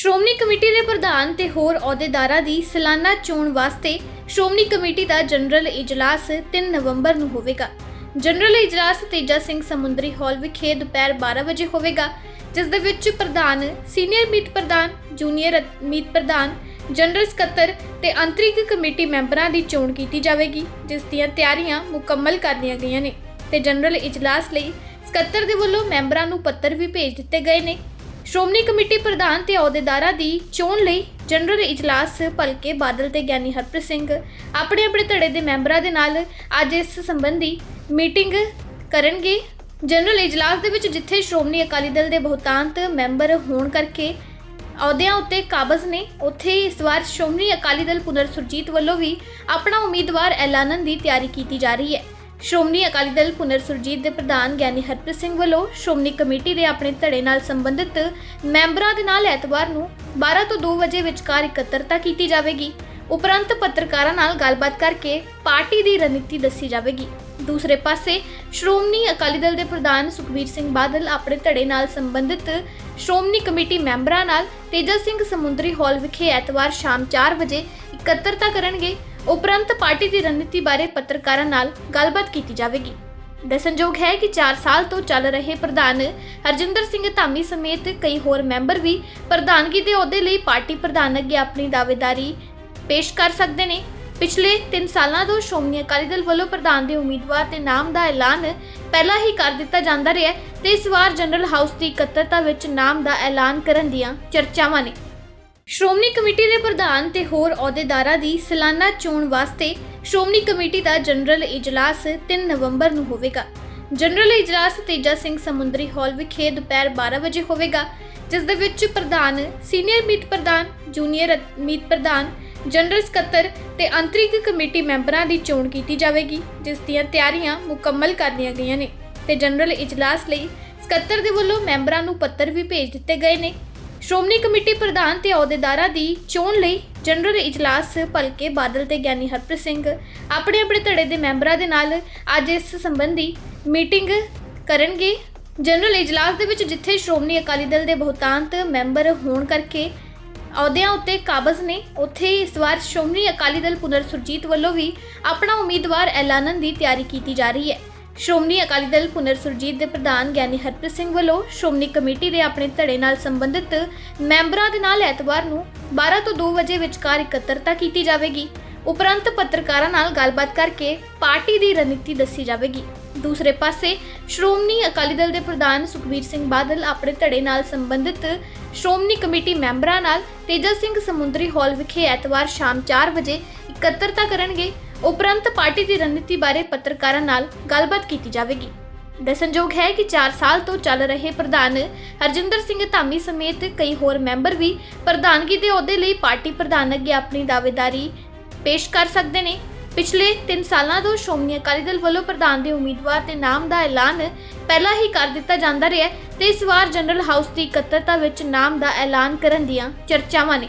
Shiromani committee ਦੇ ਪ੍ਰਧਾਨ ਤੇ ਹੋਰ ਅਹੁਦੇਦਾਰਾਂ ਦੀ ਸਾਲਾਨਾ ਚੋਣ ਵਾਸਤੇ ਸ਼੍ਰੋਮਣੀ ਕਮੇਟੀ ਦਾ ਜਨਰਲ ਇਜਲਾਸ 3 ਨਵੰਬਰ ਨੂੰ ਹੋਵੇਗਾ। ਜਨਰਲ ਇਜਲਾਸ ਤੇਜਾ ਸਿੰਘ ਸਮੁੰਦਰੀ ਹਾਲ ਵਿਖੇ ਦੁਪਹਿਰ 12 ਵਜੇ ਹੋਵੇਗਾ, ਜਿਸ ਦੇ ਵਿੱਚ ਪ੍ਰਧਾਨ, ਸੀਨੀਅਰ ਮੀਤ ਪ੍ਰਧਾਨ, ਜੂਨੀਅਰ ਮੀਤ ਪ੍ਰਧਾਨ, ਜਨਰਲ ਸਕੱਤਰ ਤੇ ਅੰਤਰਿਕ ਕਮੇਟੀ ਮੈਂਬਰਾਂ ਦੀ ਚੋਣ ਕੀਤੀ ਜਾਵੇਗੀ, ਜਿਸ ਦੀਆਂ ਤਿਆਰੀਆਂ ਮੁਕੰਮਲ ਕਰ ਲਈਆਂ ਗਈਆਂ ਨੇ। ਤੇ ਜਨਰਲ ਇਜਲਾਸ ਲਈ ਸਕੱਤਰ ਦੇ ਵੱਲੋਂ ਮੈਂਬਰਾਂ ਨੂੰ ਪੱਤਰ ਵੀ ਭੇਜ ਦਿੱਤੇ ਗਏ ਨੇ। ਸ਼੍ਰੋਮਣੀ ਕਮੇਟੀ ਪ੍ਰਧਾਨ ਤੇ ਅਹੁਦੇਦਾਰਾਂ ਦੀ ਚੋਣ ਲਈ ਜਨਰਲ ਇਜਲਾਸ ਭਲਕੇ ਬਾਦਲ ਤੇ ਗਿਆਨੀ ਹਰਪ੍ਰੀਤ ਸਿੰਘ ਆਪਣੇ ਆਪਣੇ ਧੜੇ ਦੇ ਮੈਂਬਰਾਂ ਦੇ ਨਾਲ ਅੱਜ ਇਸ ਸੰਬੰਧੀ ਮੀਟਿੰਗ ਕਰਨਗੇ। ਜਨਰਲ ਇਜਲਾਸ ਦੇ ਵਿੱਚ ਜਿੱਥੇ ਸ਼੍ਰੋਮਣੀ ਅਕਾਲੀ ਦਲ ਦੇ ਬਹੁਤਾਂਤ ਮੈਂਬਰ ਹੋਣ ਕਰਕੇ ਅਹੁਦਿਆਂ ਉੱਤੇ ਕਾਬਜ਼ ਨੇ, ਉੱਥੇ ਇਸ ਵਾਰ ਸ਼੍ਰੋਮਣੀ ਅਕਾਲੀ ਦਲ ਪੁਨਰ ਸੁਰਜੀਤ ਵੱਲੋਂ ਵੀ ਆਪਣਾ ਉਮੀਦਵਾਰ ਐਲਾਨਣ ਦੀ ਤਿਆਰੀ ਕੀਤੀ ਜਾ ਰਹੀ ਹੈ। ਸ਼੍ਰੋਮਣੀ ਅਕਾਲੀ ਦਲ ਪੁਨਰ ਸੁਰਜੀਤ ਦੇ ਪ੍ਰਧਾਨ ਗਿਆਨੀ ਹਰਪ੍ਰੀਤ ਸਿੰਘ ਵੱਲੋਂ ਸ਼੍ਰੋਮਣੀ ਕਮੇਟੀ ਦੇ ਆਪਣੇ ਧੜੇ ਨਾਲ ਸੰਬੰਧਿਤ ਮੈਂਬਰਾਂ ਦੇ ਨਾਲ ਐਤਵਾਰ ਨੂੰ 12 ਤੋਂ 2 ਵਜੇ ਵਿਚਕਾਰ ਇਕੱਤਰਤਾ ਕੀਤੀ ਜਾਵੇਗੀ। ਉਪਰੰਤ ਪੱਤਰਕਾਰਾਂ ਨਾਲ ਗੱਲਬਾਤ ਕਰਕੇ ਪਾਰਟੀ ਦੀ ਰਣਨੀਤੀ ਦੱਸੀ ਜਾਵੇਗੀ। ਦੂਸਰੇ ਪਾਸੇ, ਸ਼੍ਰੋਮਣੀ ਅਕਾਲੀ ਦਲ ਦੇ ਪ੍ਰਧਾਨ ਸੁਖਬੀਰ ਸਿੰਘ ਬਾਦਲ ਆਪਣੇ ਧੜੇ ਨਾਲ ਸੰਬੰਧਿਤ ਸ਼੍ਰੋਮਣੀ ਕਮੇਟੀ ਮੈਂਬਰਾਂ ਨਾਲ ਤੇਜਾ ਸਿੰਘ ਸਮੁੰਦਰੀ ਹਾਲ ਵਿਖੇ ਐਤਵਾਰ ਸ਼ਾਮ 4 ਵਜੇ ਇਕੱਤਰਤਾ ਕਰਨਗੇ। ਉਪਰੰਤ ਪਾਰਟੀ ਦੀ ਰਣਨੀਤੀ ਬਾਰੇ ਪੱਤਰਕਾਰਾਂ ਨਾਲ ਗੱਲਬਾਤ ਕੀਤੀ ਜਾਵੇਗੀ। ਦੱਸਣਯੋਗ ਹੈ ਕਿ 4 ਸਾਲ ਤੋਂ ਚੱਲ ਰਹੇ ਪ੍ਰਧਾਨ ਹਰਜਿੰਦਰ ਸਿੰਘ ਧਾਮੀ ਸਮੇਤ ਕਈ ਹੋਰ ਮੈਂਬਰ ਵੀ ਪ੍ਰਧਾਨਗੀ ਦੇ ਅਹੁਦੇ ਲਈ ਪਾਰਟੀ ਪ੍ਰਧਾਨ ਅੱਗੇ ਆਪਣੀ ਦਾਅਵੇਦਾਰੀ ਪੇਸ਼ ਕਰ ਸਕਦੇ ਨੇ। ਪਿਛਲੇ 3 ਸਾਲਾਂ ਤੋਂ ਸ਼੍ਰੋਮਣੀ ਅਕਾਲੀ ਦਲ ਵੱਲੋਂ ਪ੍ਰਧਾਨ ਦੇ ਉਮੀਦਵਾਰ ਦੇ ਨਾਮ ਦਾ ਐਲਾਨ ਪਹਿਲਾਂ ਹੀ ਕਰ ਦਿੱਤਾ ਜਾਂਦਾ ਰਿਹਾ ਹੈ ਤੇ ਇਸ ਵਾਰ ਜਨਰਲ ਹਾਊਸ ਦੀ ਇਕੱਤਰਤਾ ਵਿੱਚ ਨਾਮ ਦਾ ਐਲਾਨ ਕਰਨ ਦੀਆਂ ਚਰਚਾਵਾਂ ਨੇ। ਸ਼੍ਰੋਮਣੀ ਕਮੇਟੀ ਦੇ ਪ੍ਰਧਾਨ ਤੇ ਹੋਰ ਅਹੁਦੇਦਾਰਾਂ ਦੀ ਸਾਲਾਨਾ ਚੋਣ ਵਾਸਤੇ ਸ਼੍ਰੋਮਣੀ ਕਮੇਟੀ ਦਾ ਜਨਰਲ ਇਜਲਾਸ 3 ਨਵੰਬਰ ਨੂੰ ਹੋਵੇਗਾ। ਜਨਰਲ ਇਜਲਾਸ ਤੇਜਾ ਸਿੰਘ ਸਮੁੰਦਰੀ ਹਾਲ ਵਿਖੇ ਦੁਪਹਿਰ 12 ਵਜੇ ਹੋਵੇਗਾ, ਜਿਸ ਦੇ ਵਿੱਚ ਪ੍ਰਧਾਨ, ਸੀਨੀਅਰ ਮੀਤ ਪ੍ਰਧਾਨ, ਜੂਨੀਅਰ ਮੀਤ ਪ੍ਰਧਾਨ, ਜਨਰਲ ਸਕੱਤਰ ਤੇ ਅੰਤਰਿਕ ਕਮੇਟੀ ਮੈਂਬਰਾਂ ਦੀ ਚੋਣ ਕੀਤੀ ਜਾਵੇਗੀ, ਜਿਸ ਦੀਆਂ ਤਿਆਰੀਆਂ ਮੁਕੰਮਲ ਕਰ ਲਈਆਂ ਗਈਆਂ ਨੇ। ਤੇ ਜਨਰਲ ਇਜਲਾਸ ਲਈ ਸਕੱਤਰ ਦੇ ਵੱਲੋਂ ਮੈਂਬਰਾਂ ਨੂੰ ਪੱਤਰ ਵੀ ਭੇਜ ਦਿੱਤੇ ਗਏ ਨੇ। ਸ਼੍ਰੋਮਣੀ ਕਮੇਟੀ ਪ੍ਰਧਾਨ ਤੇ ਅਹੁਦੇਦਾਰਾਂ ਦੀ ਚੋਣ ਲਈ ਜਨਰਲ ਇਜਲਾਸ ਭਲਕੇ ਬਾਦਲ ਤੇ ਗਿਆਨੀ ਹਰਪ੍ਰੀਤ ਸਿੰਘ ਆਪਣੇ ਆਪਣੇ ਧੜੇ ਦੇ ਮੈਂਬਰਾਂ ਦੇ ਨਾਲ ਅੱਜ ਇਸ ਸੰਬੰਧੀ ਮੀਟਿੰਗ ਕਰਨਗੇ। ਜਨਰਲ ਇਜਲਾਸ ਦੇ ਵਿੱਚ ਜਿੱਥੇ ਸ਼੍ਰੋਮਣੀ ਅਕਾਲੀ ਦਲ ਦੇ ਬਹੁਤਾਂਤ ਮੈਂਬਰ ਹੋਣ ਕਰਕੇ ਅਹੁਦਿਆਂ ਉੱਤੇ ਕਾਬਜ਼ ਨੇ, ਉੱਥੇ ਇਸ ਵਾਰ ਸ਼੍ਰੋਮਣੀ ਅਕਾਲੀ ਦਲ ਪੁਨਰ ਸੁਰਜੀਤ ਵੱਲੋਂ ਵੀ ਆਪਣਾ ਉਮੀਦਵਾਰ ਐਲਾਨਣ ਦੀ ਤਿਆਰੀ ਕੀਤੀ ਜਾ ਰਹੀ ਹੈ। ਸ਼੍ਰੋਮਣੀ ਅਕਾਲੀ ਦਲ ਪੁਨਰ ਸੁਰਜੀਤ ਦੇ ਪ੍ਰਧਾਨ ਗਿਆਨੀ ਹਰਪ੍ਰੀਤ ਸਿੰਘ ਵੱਲੋਂ ਸ਼੍ਰੋਮਣੀ ਕਮੇਟੀ ਦੇ ਆਪਣੇ ਧੜੇ ਨਾਲ ਸੰਬੰਧਿਤ ਮੈਂਬਰਾਂ ਦੇ ਨਾਲ ਐਤਵਾਰ ਨੂੰ 12 ਤੋਂ 2 ਵਜੇ ਵਿਚਕਾਰ ਇਕੱਤਰਤਾ ਕੀਤੀ ਜਾਵੇਗੀ। ਉਪਰੰਤ ਪੱਤਰਕਾਰਾਂ ਨਾਲ ਗੱਲਬਾਤ ਕਰਕੇ ਪਾਰਟੀ ਦੀ ਰਣਨੀਤੀ ਦੱਸੀ ਜਾਵੇਗੀ। ਦੂਸਰੇ ਪਾਸੇ, ਸ਼੍ਰੋਮਣੀ ਅਕਾਲੀ ਦਲ ਦੇ ਪ੍ਰਧਾਨ ਸੁਖਬੀਰ ਸਿੰਘ ਬਾਦਲ ਆਪਣੇ ਧੜੇ ਨਾਲ ਸੰਬੰਧਿਤ ਸ਼੍ਰੋਮਣੀ ਕਮੇਟੀ ਮੈਂਬਰਾਂ ਨਾਲ ਤੇਜਾ ਸਿੰਘ ਸਮੁੰਦਰੀ ਹਾਲ ਵਿਖੇ ਐਤਵਾਰ ਸ਼ਾਮ 4 ਵਜੇ ਇਕੱਤਰਤਾ ਕਰਨਗੇ। ਉਪਰੰਤ ਪਾਰਟੀ ਦੀ ਰਣਨੀਤੀ ਬਾਰੇ ਪੱਤਰਕਾਰਾਂ ਨਾਲ ਗੱਲਬਾਤ ਕੀਤੀ ਜਾਵੇਗੀ। ਦੱਸਣਯੋਗ ਹੈ ਕਿ 4 ਸਾਲ ਤੋਂ ਚੱਲ ਰਹੇ ਪ੍ਰਧਾਨ ਹਰਜਿੰਦਰ ਸਿੰਘ ਧਾਮੀ ਸਮੇਤ ਕਈ ਹੋਰ ਮੈਂਬਰ ਵੀ ਪ੍ਰਧਾਨਗੀ ਦੇ ਅਹੁਦੇ ਲਈ ਪਾਰਟੀ ਪ੍ਰਧਾਨ ਅੱਗੇ ਆਪਣੀ ਦਾਅਵੇਦਾਰੀ ਪੇਸ਼ ਕਰ ਸਕਦੇ ਨੇ। ਪਿਛਲੇ 3 ਸਾਲਾਂ ਤੋਂ ਸ਼੍ਰੋਮਣੀ ਅਕਾਲੀ ਦਲ ਵੱਲੋਂ ਪ੍ਰਧਾਨ ਦੇ ਉਮੀਦਵਾਰ ਦੇ ਨਾਮ ਦਾ ਐਲਾਨ ਪਹਿਲਾਂ ਹੀ ਕਰ ਦਿੱਤਾ ਜਾਂਦਾ ਰਿਹਾ ਹੈ ਤੇ ਇਸ ਵਾਰ ਜਨਰਲ ਹਾਊਸ ਦੀ ਇਕੱਤਰਤਾ ਵਿੱਚ ਨਾਮ ਦਾ ਐਲਾਨ ਕਰਨ ਦੀਆਂ ਚਰਚਾਵਾਂ ਨੇ।